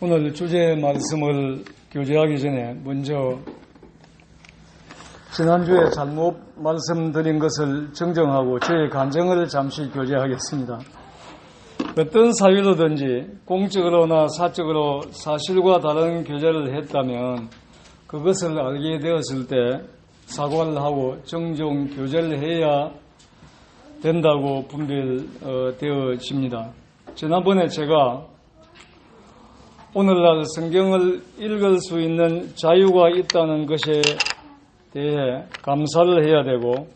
오늘 주제 말씀을 교제하기 전에 먼저 지난주에 잘못 말씀드린 것을 정정하고 저의 감정을 잠시 교제하겠습니다. 어떤 사유로든지 공적으로나 사적으로 사실과 다른 교제를 했다면 그것을 알게 되었을 때 사과를 하고 정정 교제를 해야 된다고 분별되어집니다. 지난번에 제가 오늘날 성경을 읽을 수 있는 자유가 있다는 것에 대해 감사를 해야 되고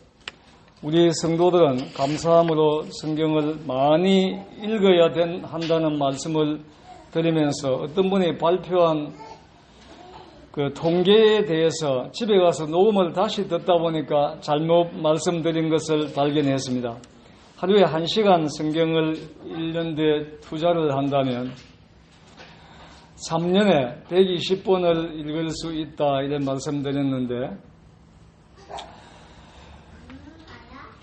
우리 성도들은 감사함으로 성경을 많이 읽어야 된, 한다는 말씀을 드리면서 어떤 분이 발표한 그 통계에 대해서 집에 가서 녹음을 다시 듣다 보니까 잘못 말씀드린 것을 발견했습니다. 하루에 한 시간 성경을 읽는데 투자를 한다면 3년에 120번을 읽을 수 있다 이런 말씀드렸는데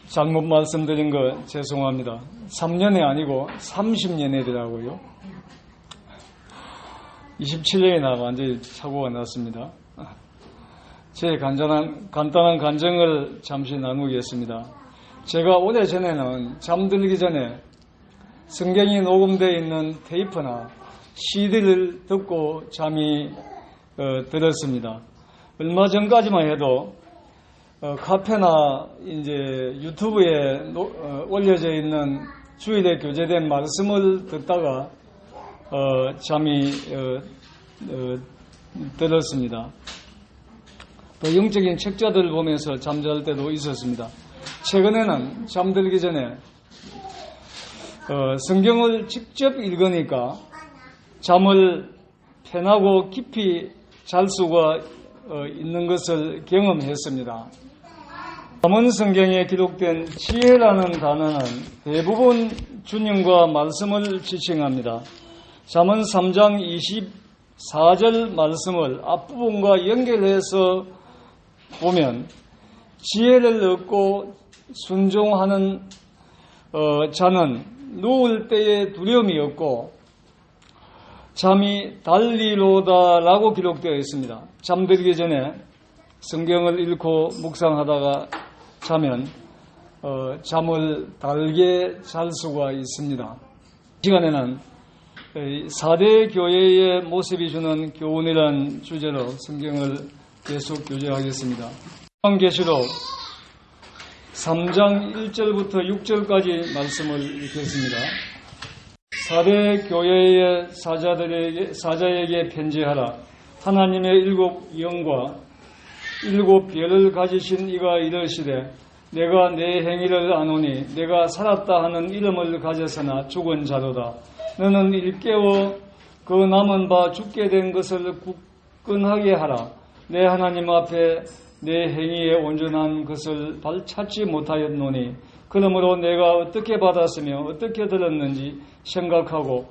잘못 말씀드린 거 죄송합니다. 3년이 아니고 30년이더라고요. 27년이 나 완전히 사고가 났습니다. 제 간단한, 간단한 간증을 잠시 나누겠습니다. 제가 오래전에는 잠들기 전에 성경이 녹음되어 있는 테이프나 CD를 듣고 잠이 어, 들었습니다. 얼마 전까지만 해도 어, 카페나 이제 유튜브에 노, 어, 올려져 있는 주일에 교제된 말씀을 듣다가 어, 잠이 들었습니다. 또 영적인 책자들을 보면서 잠잘 때도 있었습니다. 최근에는 잠들기 전에 성경을 직접 읽으니까 잠을 편하고 깊이 잘 수가 있는 것을 경험했습니다. 잠언 성경에 기록된 지혜라는 단어는 대부분 주님과 말씀을 지칭합니다. 잠언 3장 24절 말씀을 앞부분과 연결해서 보면 지혜를 얻고 순종하는 어, 자는 누울 때에 두려움이 없고 잠이 달리로다라고 기록되어 있습니다. 잠들기 전에 성경을 읽고 묵상하다가 자면 어, 잠을 달게 잘 수가 있습니다. 이 시간에는 4대 교회의 모습이 주는 교훈이란 주제로 성경을 계속 교제하겠습니다. 계시록 3장 1절부터 6절까지 말씀을 읽겠습니다. 4대 교회의 사자들에게, 사자에게 편지하라. 하나님의 일곱 영과 일곱 별을 가지신 이가 이르시되 내가 내 행위를 아노니 내가 살았다 하는 이름을 가졌으나 죽은 자로다. 너는 일깨워 그 남은 바 죽게 된 것을 굳건하게 하라. 내 하나님 앞에 내 행위에 온전한 것을 발찾지 못하였노니 그러므로 내가 어떻게 받았으며 어떻게 들었는지 생각하고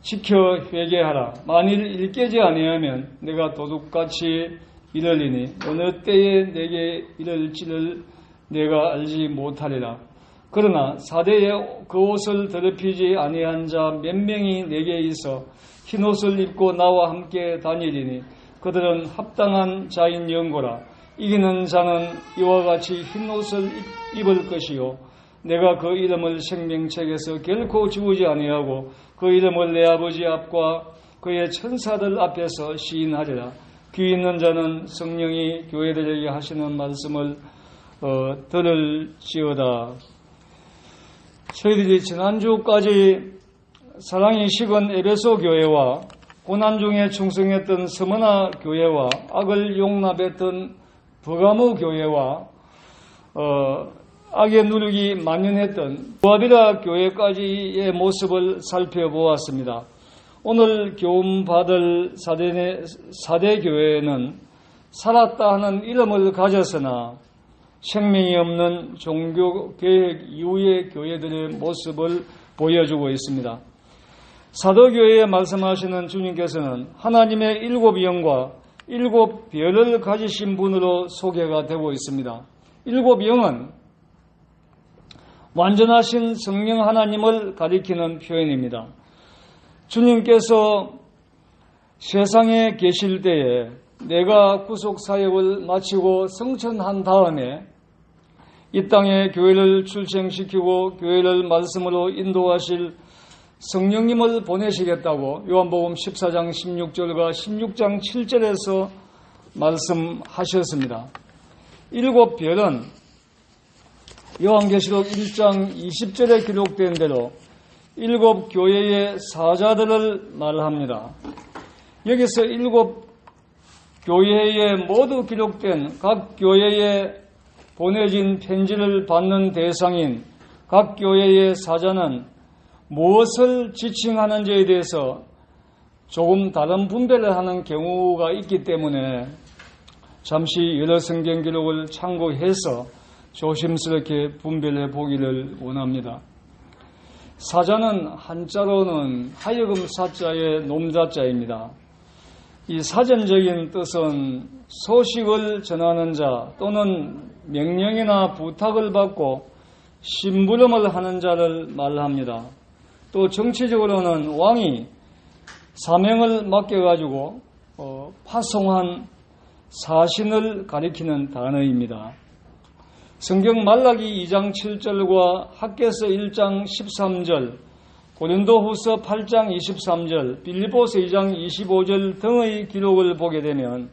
지켜 회개하라. 만일 일깨지 아니하면 내가 도둑같이 이르리니 어느 때에 내게 이럴지를 내가 알지 못하리라. 그러나 사대에 그 옷을 더럽히지 아니한 자 몇 명이 내게 있어 흰 옷을 입고 나와 함께 다니리니 그들은 합당한 자인 영고라. 이기는 자는 이와 같이 흰 옷을 입을 것이요 내가 그 이름을 생명책에서 결코 지우지 아니하고 그 이름을 내 아버지 앞과 그의 천사들 앞에서 시인하리라. 귀 있는 자는 성령이 교회들에게 하시는 말씀을 어, 들을지어다. 저희들이 지난주까지 사랑이 식은 에베소 교회와 고난 중에 충성했던 서머나 교회와 악을 용납했던 버가모 교회와 어, 악의 누룩이 만연했던 부아비라 교회까지의 모습을 살펴보았습니다. 오늘 교훈 받을 사대, 사대 교회는 살았다 하는 이름을 가졌으나 생명이 없는 종교 계획 이후의 교회들의 모습을 보여주고 있습니다. 사도교회에 말씀하시는 주님께서는 하나님의 일곱 영과 일곱 별을 가지신 분으로 소개가 되고 있습니다. 일곱 영은 완전하신 성령 하나님을 가리키는 표현입니다. 주님께서 세상에 계실 때에 내가 구속 사역을 마치고 성천한 다음에 이 땅에 교회를 출생시키고 교회를 말씀으로 인도하실 성령님을 보내시겠다고 요한복음 14장 16절과 16장 7절에서 말씀하셨습니다. 일곱 별은 요한계시록 1장 20절에 기록된 대로 일곱 교회의 사자들을 말합니다. 여기서 일곱 교회에 모두 기록된 각 교회에 보내진 편지를 받는 대상인 각 교회의 사자는 무엇을 지칭하는지에 대해서 조금 다른 분배를 하는 경우가 있기 때문에 잠시 여러 성경 기록을 참고해서 조심스럽게 분별해 보기를 원합니다. 사자는 한자로는 하여금 사자의 놈자자입니다. 이 사전적인 뜻은 소식을 전하는 자 또는 명령이나 부탁을 받고 심부름을 하는 자를 말합니다. 또 정치적으로는 왕이 사명을 맡겨가지고 어, 파송한 사신을 가리키는 단어입니다. 성경 말라기 2장 7절과 학계서 1장 13절, 고린도 후서 8장 23절, 빌리보스 2장 25절 등의 기록을 보게 되면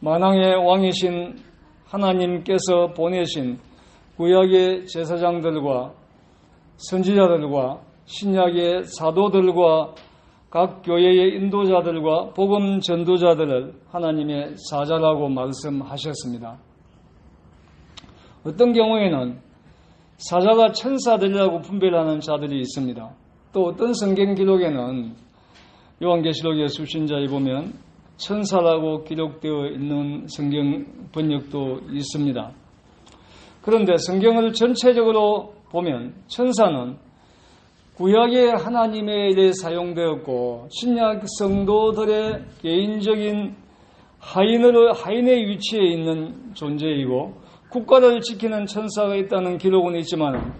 만왕의 왕이신 하나님께서 보내신 구약의 제사장들과 선지자들과 신약의 사도들과 각 교회의 인도자들과 복음 전도자들을 하나님의 사자라고 말씀하셨습니다. 어떤 경우에는 사자가 천사들이라고 분별하는 자들이 있습니다. 또 어떤 성경 기록에는 요한계시록의 수신자에 보면 천사라고 기록되어 있는 성경 번역도 있습니다. 그런데 성경을 전체적으로 보면 천사는 구약의 하나님의 일에 사용되었고 신약 성도들의 개인적인 하인으로 하인의 위치에 있는 존재이고 국가를 지키는 천사가 있다는 기록은 있지만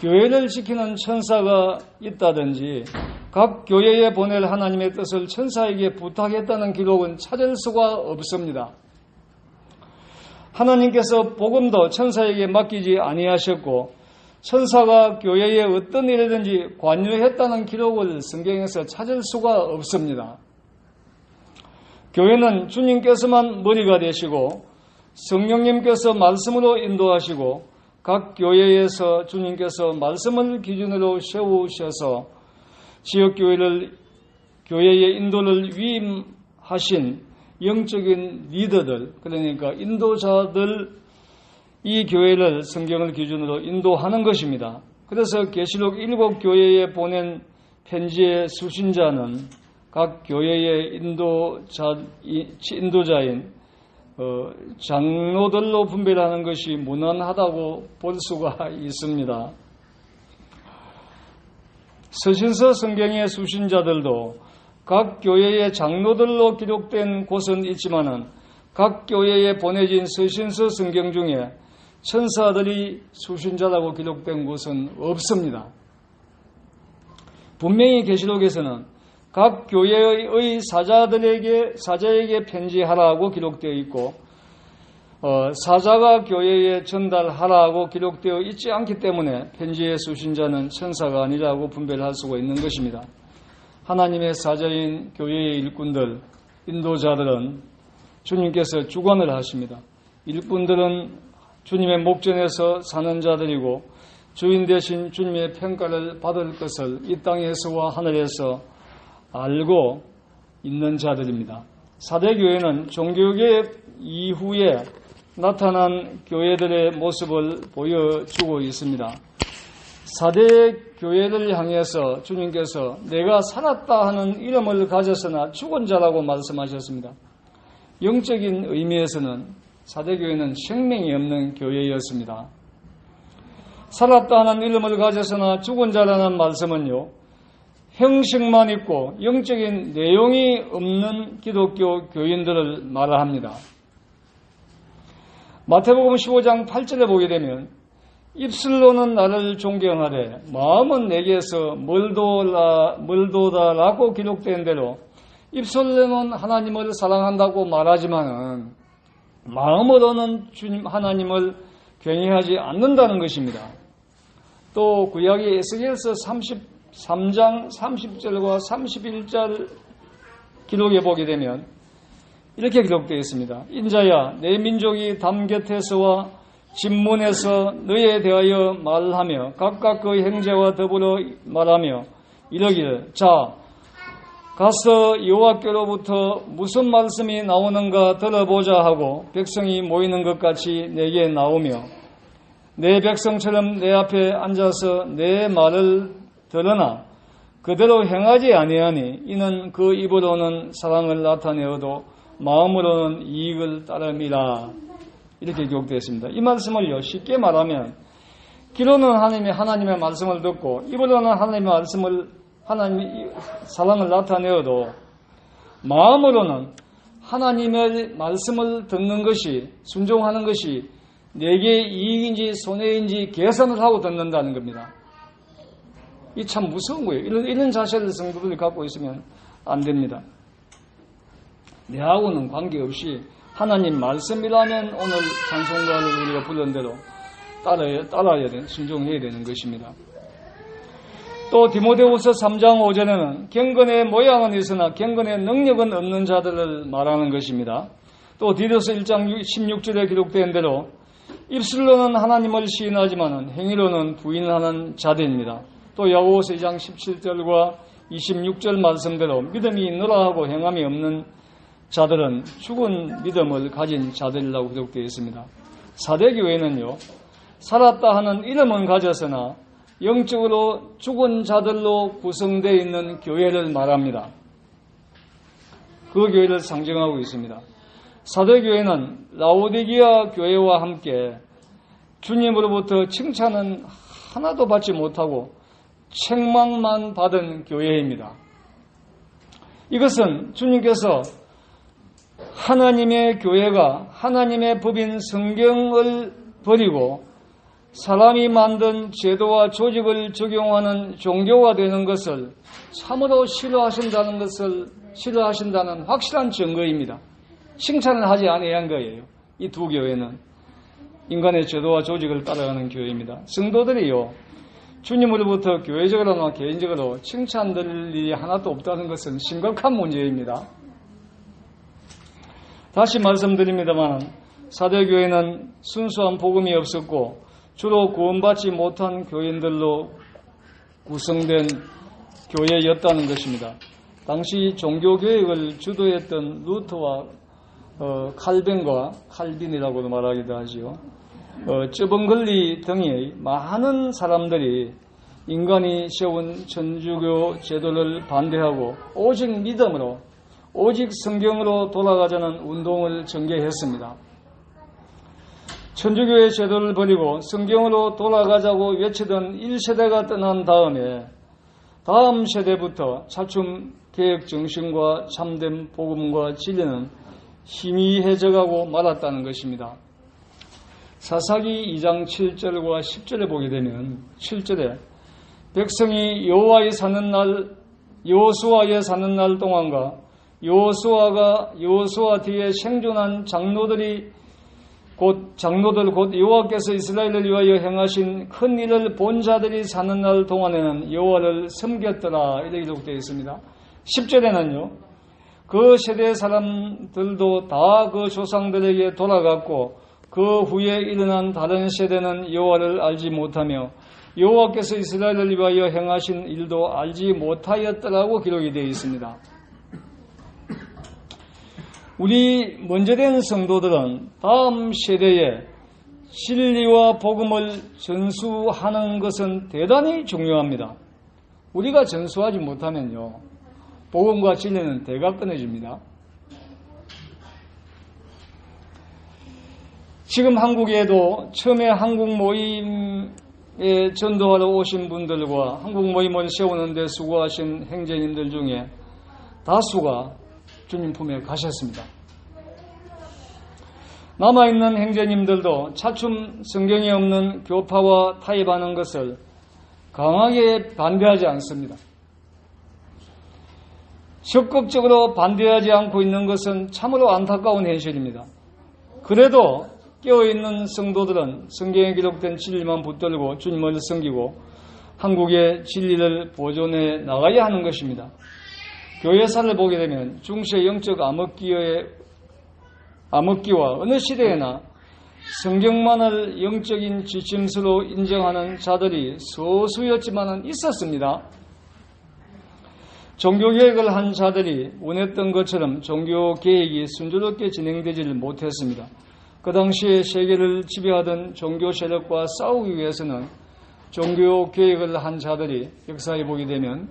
교회를 지키는 천사가 있다든지 각 교회에 보낼 하나님의 뜻을 천사에게 부탁했다는 기록은 찾을 수가 없습니다. 하나님께서 복음도 천사에게 맡기지 아니하셨고 천사가 교회에 어떤 일이든지 관여했다는 기록을 성경에서 찾을 수가 없습니다. 교회는 주님께서만 머리가 되시고 성령님께서 말씀으로 인도하시고 각 교회에서 주님께서 말씀을 기준으로 세우셔서 지역 교회를 교회의 인도를 위임하신 영적인 리더들 그러니까 인도자들 이 교회를 성경을 기준으로 인도하는 것입니다. 그래서 계시록 일곱 교회에 보낸 편지의 수신자는 각 교회의 인도자 인도자인 어, 장로들로 분별하는 것이 무난하다고 볼 수가 있습니다. 서신서 성경의 수신자들도 각 교회의 장로들로 기록된 곳은 있지만은 각 교회에 보내진 서신서 성경 중에 천사들이 수신자라고 기록된 곳은 없습니다. 분명히 계시록에서는 각 교회의 사자들에게 사자에게 편지하라고 기록되어 있고 어, 사자가 교회에 전달하라고 기록되어 있지 않기 때문에 편지의 수신자는 천사가 아니라고 분별할 수가 있는 것입니다. 하나님의 사자인 교회의 일꾼들, 인도자들은 주님께서 주관을 하십니다. 일꾼들은 주님의 목전에서 사는 자들이고 주인 대신 주님의 평가를 받을 것을 이 땅에서와 하늘에서 알고 있는 자들입니다. 사대교회는 종교개혁 이후에 나타난 교회들의 모습을 보여주고 있습니다. 사대 교회를 향해서 주님께서 내가 살았다 하는 이름을 가졌으나 죽은 자라고 말씀하셨습니다. 영적인 의미에서는 사대교회는 생명이 없는 교회였습니다. 살았다 하는 이름을 가졌으나 죽은 자라는 말씀은요, 형식만 있고 영적인 내용이 없는 기독교 교인들을 말합니다. 마태복음 15장 8절에 보게 되면 입술로는 나를 존경하되 마음은 내게서 멀도라, 멀도다라고 기록된 대로 입술로는 하나님을 사랑한다고 말하지만은 마음으로는 주님 하나님을 경외하지 않는다는 것입니다. 또 구약의 에스겔서 33장 30절과 31절 기록에 보게 되면 이렇게 기록되어 있습니다. 인자야 내 민족이 담 곁에서와 집문에서 너에 대하여 말하며 각각 그 행제와 더불어 말하며 이러기를 자 가서 여호와께로부터 무슨 말씀이 나오는가 들어보자 하고 백성이 모이는 것 같이 내게 나오며 내 백성처럼 내 앞에 앉아서 내 말을 들으나 그대로 행하지 아니하니 이는 그 입으로는 사랑을 나타내어도 마음으로는 이익을 따름이라 이렇게 기록되어 있습니다. 이 말씀을요 쉽게 말하면 귀로는 하나님의 하나님의 말씀을 듣고 입으로는 하나님의 말씀을 하나님의 사랑을 나타내어도 마음으로는 하나님의 말씀을 듣는 것이 순종하는 것이 내게 이익인지 손해인지 계산을 하고 듣는다는 겁니다. 이 참 무서운 거예요. 이런, 이런 자세를 성도들이 갖고 있으면 안 됩니다. 내하고는 관계없이 하나님 말씀이라면 오늘 찬송가를 우리가 부른 대로 따라야, 따라야 되는, 순종해야 되는 것입니다. 또 디모데후서 3장 5절에는 경건의 모양은 있으나 경건의 능력은 없는 자들을 말하는 것입니다. 또 디도서 1장 16절에 기록된 대로 입술로는 하나님을 시인하지만 행위로는 부인하는 자들입니다. 또 야고보서 2장 17절과 26절 말씀대로 믿음이 있노라 하고 행함이 없는 자들은 죽은 믿음을 가진 자들이라고 기록되어 있습니다. 사대교회는요, 살았다 하는 이름은 가졌으나 영적으로 죽은 자들로 구성되어 있는 교회를 말합니다. 그 교회를 상징하고 있습니다. 사대교회는 라오디기아 교회와 함께 주님으로부터 칭찬은 하나도 받지 못하고 책망만 받은 교회입니다. 이것은 주님께서 하나님의 교회가 하나님의 법인 성경을 버리고 사람이 만든 제도와 조직을 적용하는 종교가 되는 것을 참으로 싫어하신다는 것을 싫어하신다는 확실한 증거입니다. 칭찬을 하지 아니한 거예요. 이 두 교회는 인간의 제도와 조직을 따라가는 교회입니다. 성도들이요 주님으로부터 교회적으로나 개인적으로 칭찬들 일이 하나도 없다는 것은 심각한 문제입니다. 다시 말씀드립니다만 사대교회는 순수한 복음이 없었고 주로 구원받지 못한 교인들로 구성된 교회였다는 것입니다. 당시 종교개혁을 주도했던 루터와 어, 칼뱅과 칼빈이라고도 말하기도 하지요. 어, 쯔벙글리 등의 많은 사람들이 인간이 세운 천주교 제도를 반대하고 오직 믿음으로 오직 성경으로 돌아가자는 운동을 전개했습니다. 천주교의 제도를 버리고 성경으로 돌아가자고 외치던 1세대가 떠난 다음에 다음 세대부터 차츰 개혁 정신과 참된 복음과 진리는 희미해져가고 말았다는 것입니다. 사사기 2장 7절과 10절에 보게 되면 7절에 백성이 여호와에 사는 날 여호수아에 사는 날 동안과 여호수아가 여호수아 뒤에 생존한 장로들이 곧 장로들 곧 여호와께서 이스라엘을 위하여 행하신 큰 일을 본 자들이 사는 날 동안에는 여호와를 섬겼더라 이렇게 기록되어 있습니다. 10절에는요. 그 세대 사람들도 다 그 조상들에게 돌아갔고 그 후에 일어난 다른 세대는 여호와를 알지 못하며 여호와께서 이스라엘을 위하여 행하신 일도 알지 못하였더라고 기록이 되어 있습니다. 우리 먼저 된 성도들은 다음 세대에 진리와 복음을 전수하는 것은 대단히 중요합니다. 우리가 전수하지 못하면요, 복음과 진리는 대가 끊어집니다. 지금 한국에도 처음에 한국 모임에 전도하러 오신 분들과 한국 모임을 세우는데 수고하신 행제님들 중에 다수가 주님 품에 가셨습니다. 남아있는 행제님들도 차츰 성경에 없는 교파와 타협하는 것을 강하게 반대하지 않습니다. 적극적으로 반대하지 않고 있는 것은 참으로 안타까운 현실입니다. 그래도 깨어있는 성도들은 성경에 기록된 진리만 붙들고 주님을 섬기고 한국의 진리를 보존해 나가야 하는 것입니다. 교회사를 보게 되면 중세 영적 암흑기의 암흑기와 어느 시대에나 성경만을 영적인 지침서로 인정하는 자들이 소수였지만은 있었습니다. 종교개혁을 한 자들이 원했던 것처럼 종교개혁이 순조롭게 진행되지를 못했습니다. 그 당시에 세계를 지배하던 종교 세력과 싸우기 위해서는 종교개혁을 한 자들이 역사에 보게 되면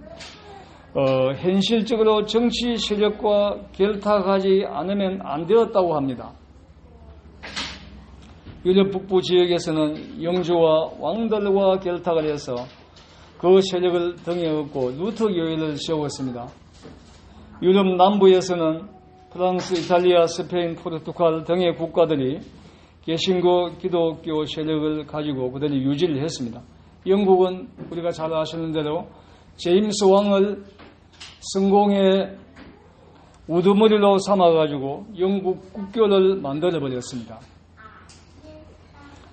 어, 현실적으로 정치 세력과 결탁하지 않으면 안 되었다고 합니다. 유럽 북부 지역에서는 영주와 왕들과 결탁을 해서 그 세력을 등에 업고 루터 교회를 세웠습니다. 유럽 남부에서는 프랑스, 이탈리아, 스페인, 포르투갈 등의 국가들이 개신교 기독교 세력을 가지고 그들이 유지를 했습니다. 영국은 우리가 잘 아시는 대로 제임스 왕을 성공의 우두머리로 삼아가지고 영국 국교를 만들어 버렸습니다.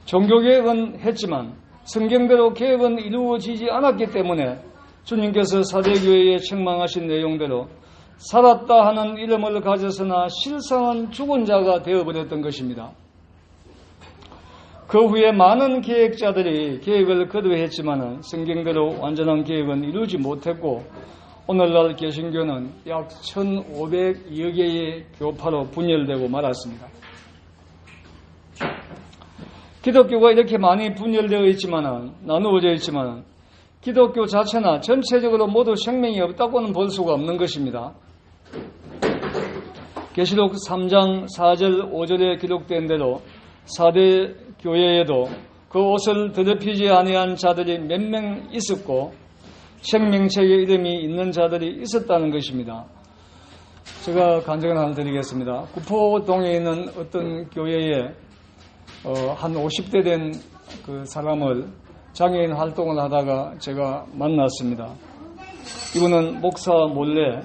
종교개혁은 했지만 성경대로 개혁은 이루어지지 않았기 때문에 주님께서 사대교회에 책망하신 내용대로 살았다 하는 이름을 가져서나 실상은 죽은 자가 되어버렸던 것입니다. 그 후에 많은 계획자들이 계획을 거두했지만 성경대로 완전한 계획은 이루지 못했고 오늘날 개신교는 약 1,500여 개의 교파로 분열되고 말았습니다. 기독교가 이렇게 많이 분열되어 있지만 나누어져 있지만 기독교 자체나 전체적으로 모두 생명이 없다고는 볼 수가 없는 것입니다. 계시록 3장 4절 5절에 기록된 대로 4대 교회에도 그 옷을 더럽히지 아니한 자들이 몇 명 있었고 생명책에 이름이 있는 자들이 있었다는 것입니다. 제가 간증을 하나 드리겠습니다. 구포동에 있는 어떤 교회에 어, 한 50대 된 그 사람을 장애인 활동을 하다가 제가 만났습니다. 이분은 목사 몰래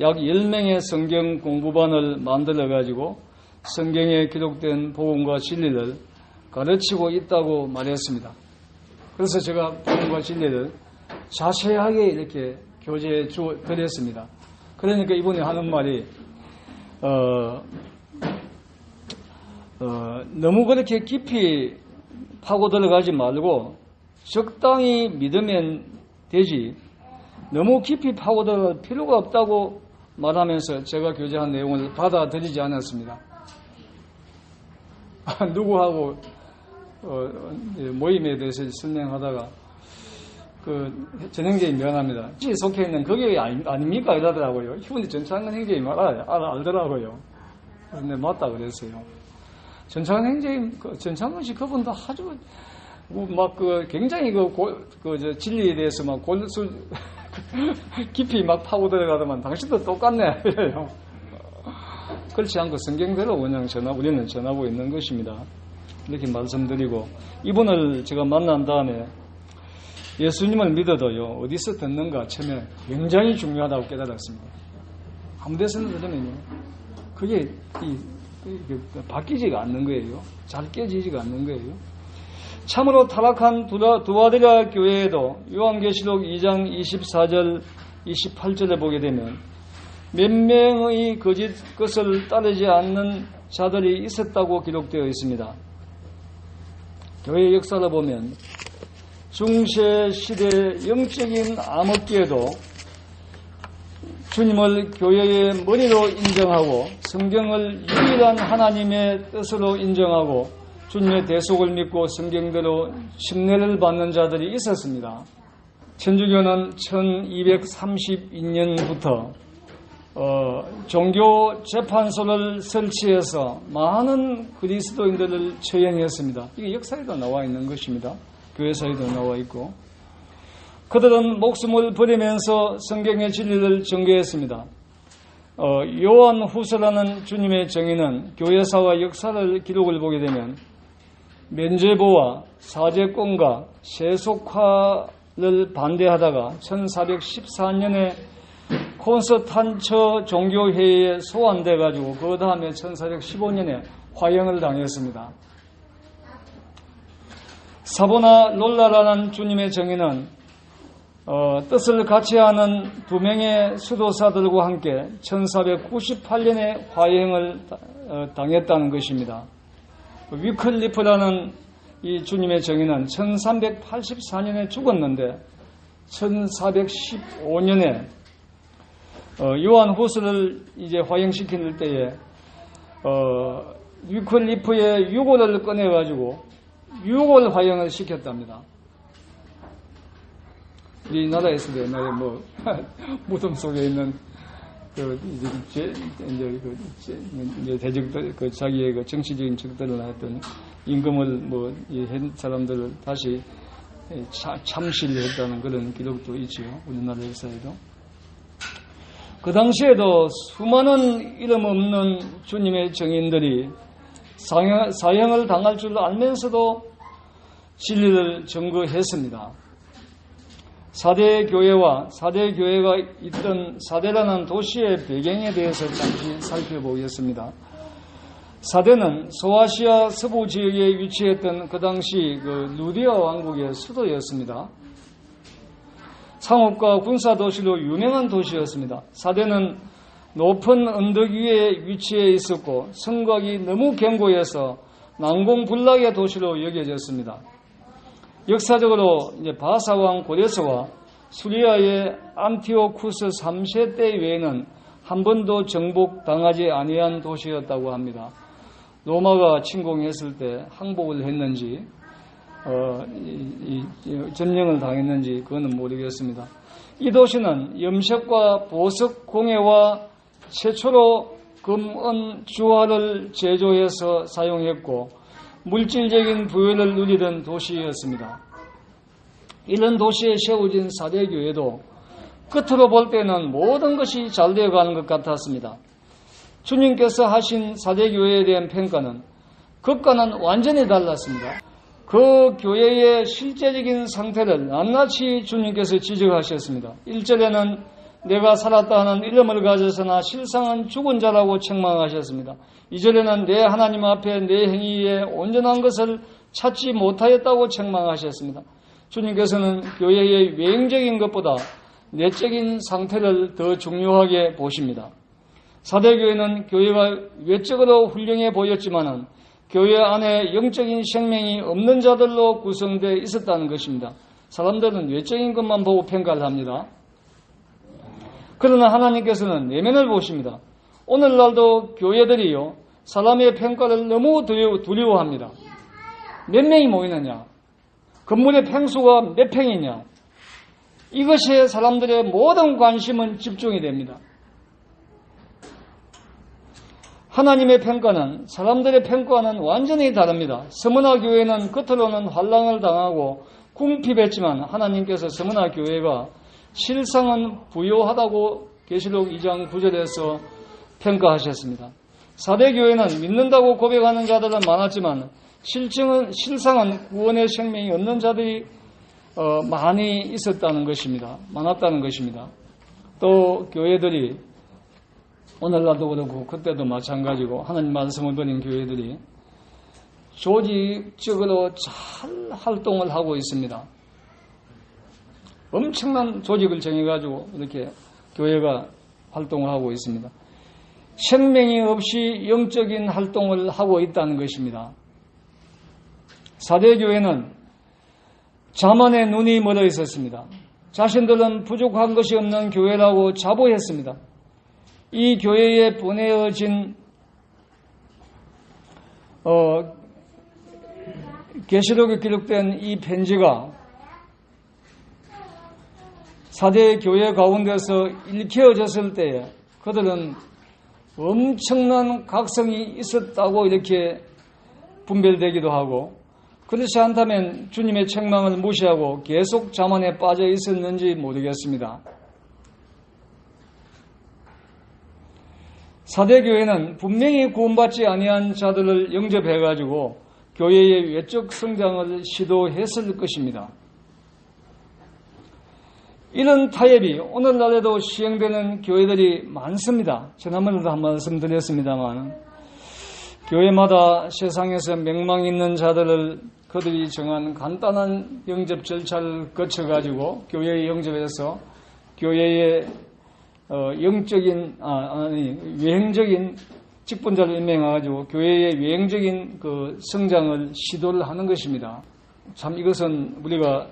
약 10명의 성경 공부반을 만들어 가지고 성경에 기록된 복음과 진리를 가르치고 있다고 말했습니다. 그래서 제가 복음과 진리를 자세하게 이렇게 교재에 주 드렸습니다. 그러니까 이분이 하는 말이 어, 어, 너무 그렇게 깊이 파고 들어가지 말고 적당히 믿으면 되지 너무 깊이 파고 들어갈 필요가 없다고 말하면서 제가 교제한 내용을 받아들이지 않았습니다. 누구하고 어, 모임에 대해서 설명하다가 그 전행제이 미안합니다. 지 속해 있는 그게 아닙니까? 이러더라고요. 이분이 전창근 행제이 알아, 알아, 알더라고요. 근데 맞다 그랬어요. 전창근 행제이, 그 전창근 씨 그분도 아주 막 그 굉장히 그, 고, 그, 저 진리에 대해서 막 골수 깊이 막 파고 들어가더만 당신도 똑같네. 이래요. 그렇지 않고 성경대로 그냥 전하, 우리는 전하고 있는 것입니다. 이렇게 말씀드리고 이분을 제가 만난 다음에 예수님을 믿어도요 어디서 듣는가 처음에 굉장히 중요하다고 깨달았습니다. 아무 데서나 들으면요 그게 이, 이, 바뀌지가 않는 거예요. 잘 깨지지가 않는 거예요. 참으로 타락한 두아드라 교회에도 요한계시록 2장 24절 28절에 보게 되면 몇 명의 거짓 것을 따르지 않는 자들이 있었다고 기록되어 있습니다. 교회 역사를 보면 중세 시대 영적인 암흑기에도 주님을 교회의 머리로 인정하고 성경을 유일한 하나님의 뜻으로 인정하고 주님의 대속을 믿고 성경대로 심례를 받는 자들이 있었습니다. 천주교는 1232년부터 어, 종교 재판소를 설치해서 많은 그리스도인들을 처형했습니다. 이게 역사에도 나와 있는 것입니다. 교회사에도 나와 있고 그들은 목숨을 버리면서 성경의 진리를 전개했습니다. 어, 요한 후서라는 주님의 정의는 교회사와 역사를 기록을 보게 되면 면죄부와 사제권과 세속화를 반대하다가 1414년에 콘스탄처 종교회의에 소환돼 가지고 그 다음에 1415년에 화형을 당했습니다. 사보나 롤라라는 주님의 정의는 어, 뜻을 같이 하는 두 명의 수도사들과 함께 1498년에 화형을 어, 당했다는 것입니다. 위클리프라는 이 주님의 정의는 1384년에 죽었는데 1415년에 어, 요한 호스를 이제 화형시킬 때에 어, 위클리프의 유골을 꺼내가지고 유골 화형을 시켰답니다. 우리나라에서도 옛날에 뭐 무덤 속에 있는 그 이제 제, 이제 그 제, 이제 대적들 그 자기의 그 정치적인 적들을 했던 임금을 뭐한 사람들을 다시 참, 참실했다는 그런 기록도 있지요 우리나라 역사에도 그 당시에도 수많은 이름 없는 주님의 정인들이 사형, 사형을 당할 줄 알면서도 진리를 증거했습니다. 사대 교회와 사대 교회가 있던 사대라는 도시의 배경에 대해서 잠시 살펴보겠습니다. 사대는 소아시아 서부 지역에 위치했던 그 당시 그 루디아 왕국의 수도였습니다. 상업과 군사 도시로 유명한 도시였습니다. 사대는 높은 언덕 위에 위치해 있었고 성곽이 너무 견고해서 난공불락의 도시로 여겨졌습니다. 역사적으로 이제 바사왕 고레스와 수리아의 안티오쿠스 3세 때 외에는 한 번도 정복당하지 아니한 도시였다고 합니다. 로마가 침공했을 때 항복을 했는지 어, 이, 이, 점령을 당했는지 그거는 모르겠습니다. 이 도시는 염색과 보석 공예와 최초로 금은 주화를 제조해서 사용했고 물질적인 부여를 누리던 도시였습니다. 이런 도시에 세워진 사대교회도 끝으로 볼 때는 모든 것이 잘 되어가는 것 같았습니다. 주님께서 하신 사대교회에 대한 평가는 그것과는 완전히 달랐습니다. 그 교회의 실제적인 상태를 낱낱이 주님께서 지적하셨습니다. 1절에는 내가 살았다 하는 이름을 가져서나 실상은 죽은 자라고 책망하셨습니다. 2절에는 내 하나님 앞에 내 행위에 온전한 것을 찾지 못하였다고 책망하셨습니다. 주님께서는 교회의 외형적인 것보다 내적인 상태를 더 중요하게 보십니다. 사대교회는 교회가 외적으로 훌륭해 보였지만은 교회 안에 영적인 생명이 없는 자들로 구성되어 있었다는 것입니다. 사람들은 외적인 것만 보고 평가를 합니다. 그러나 하나님께서는 내면을 보십니다. 오늘날도 교회들이요, 사람의 평가를 너무 두려워 합니다. 몇 명이 모이느냐? 건물의 평수가 몇 평이냐? 이것에 사람들의 모든 관심은 집중이 됩니다. 하나님의 평가는 사람들의 평가와는 완전히 다릅니다. 서문화 교회는 겉으로는 환란을 당하고 궁핍했지만 하나님께서 서문화 교회가 실상은 부요하다고 계시록 2장 9절에서 평가하셨습니다. 사대 교회는 믿는다고 고백하는 자들은 많았지만 실증은 실상은 구원의 생명이 없는 자들이 어, 많이 있었다는 것입니다. 많았다는 것입니다. 또 교회들이 오늘날도 그렇고 그때도 마찬가지고 하나님 말씀을 버린 교회들이 조직적으로 잘 활동을 하고 있습니다. 엄청난 조직을 정해가지고 이렇게 교회가 활동을 하고 있습니다. 생명이 없이 영적인 활동을 하고 있다는 것입니다. 사대교회는 자만의 눈이 멀어 있었습니다. 자신들은 부족한 것이 없는 교회라고 자부했습니다. 이 교회에 보내어진 어, 계시록에 기록된 이 편지가 사대 교회 가운데서 일깨어졌을 때에 그들은 엄청난 각성이 있었다고 이렇게 분별되기도 하고 그렇지 않다면 주님의 책망을 무시하고 계속 자만에 빠져 있었는지 모르겠습니다. 사대교회는 분명히 구원받지 아니한 자들을 영접해 가지고 교회의 외적 성장을 시도했을 것입니다. 이런 타협이 오늘날에도 시행되는 교회들이 많습니다. 지난번에도 한 말씀 드렸습니다만 교회마다 세상에서 명망 있는 자들을 그들이 정한 간단한 영접 절차를 거쳐가지고 교회에 영접해서 교회의 어, 영적인 아, 아니 외행적인 직분자를 임명해가지고 교회의 외행적인 그 성장을 시도를 하는 것입니다. 참 이것은 우리가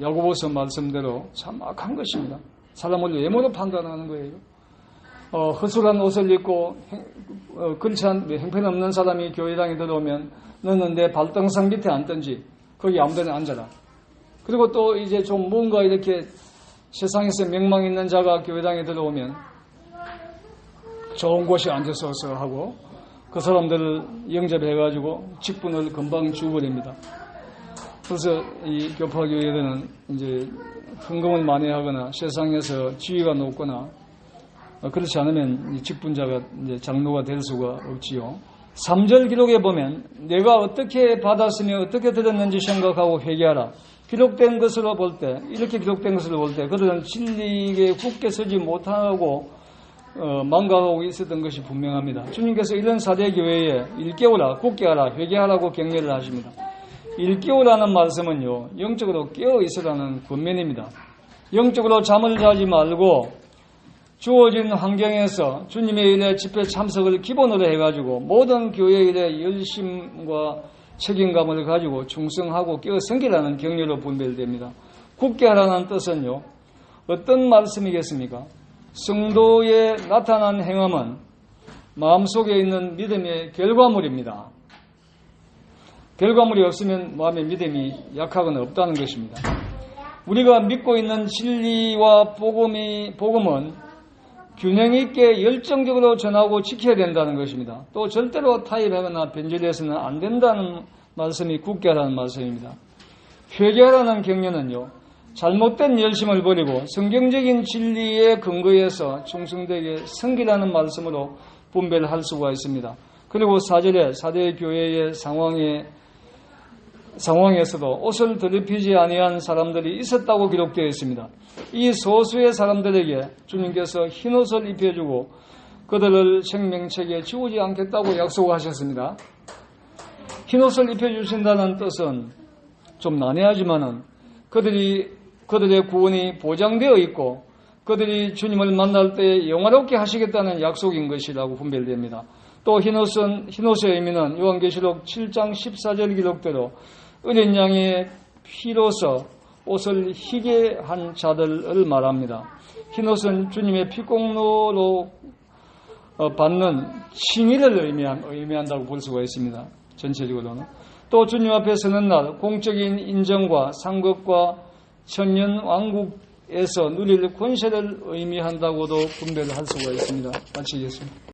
야고보서 말씀대로 참 악한 것입니다. 사람을 외모로 판단하는 거예요. 어, 허술한 옷을 입고 행, 어, 그렇지 않, 행편없는 사람이 교회당에 들어오면 너는 내 발등상 밑에 앉든지 거기 아무데나 앉아라. 그리고 또 이제 좀 뭔가 이렇게 세상에서 명망 있는 자가 교회당에 들어오면 좋은 곳에 앉아서 하고 그 사람들을 영접해가지고 직분을 금방 주버립니다. 그래서 이 교파교회들은 이제 흥금을 많이 하거나 세상에서 지위가 높거나 어, 그렇지 않으면 이 직분자가 장로가 될 수가 없지요. 3절 기록에 보면 내가 어떻게 받았으며 어떻게 들었는지 생각하고 회개하라. 기록된 것으로 볼 때, 이렇게 기록된 것으로 볼 때, 그들은 진리에 굳게 서지 못하고 어, 망각하고 있었던 것이 분명합니다. 주님께서 이런 사대 교회에 일깨우라, 굳게 하라, 회개하라고 격려를 하십니다. 일깨우라는 말씀은요, 영적으로 깨어 있으라는 권면입니다. 영적으로 잠을 자지 말고 주어진 환경에서 주님의 일에 집회 참석을 기본으로 해가지고 모든 교회 일에 열심과 책임감을 가지고 충성하고 깨어 성기라는 격려로 분별됩니다. 굳게 하라는 뜻은요, 어떤 말씀이겠습니까? 성도에 나타난 행함은 마음속에 있는 믿음의 결과물입니다. 결과물이 없으면 마음의 믿음이 약하거나 없다는 것입니다. 우리가 믿고 있는 진리와 복음이, 복음은 균형 있게 열정적으로 전하고 지켜야 된다는 것입니다. 또 절대로 타협하거나 변질해서는 안 된다는 말씀이 굳게 하라는 말씀입니다. 회개하라는 격려는요, 잘못된 열심을 버리고 성경적인 진리의 근거에서 충성되게 성기라는 말씀으로 분별할 수가 있습니다. 그리고 사절에 사대 교회의 상황에 상황에서도 옷을 더럽히지 아니한 사람들이 있었다고 기록되어 있습니다. 이 소수의 사람들에게 주님께서 흰 옷을 입혀주고 그들을 생명책에 지우지 않겠다고 약속하셨습니다. 흰 옷을 입혀주신다는 뜻은 좀 난해하지만은 그들이 그들의 구원이 보장되어 있고 그들이 주님을 만날 때 영화롭게 하시겠다는 약속인 것이라고 분별됩니다. 또 흰옷은 흰옷의 의미는 요한계시록 7장 14절 기록대로 은인 양의 피로서 옷을 희게 한 자들을 말합니다. 흰옷은 주님의 피공로로 어, 받는 칭의를 의미한, 의미한다고 볼 수가 있습니다. 전체적으로는. 또 주님 앞에 서는 날 공적인 인정과 상급과 천년 왕국에서 누릴 권세를 의미한다고도 분별할 수가 있습니다. 마치겠습니다.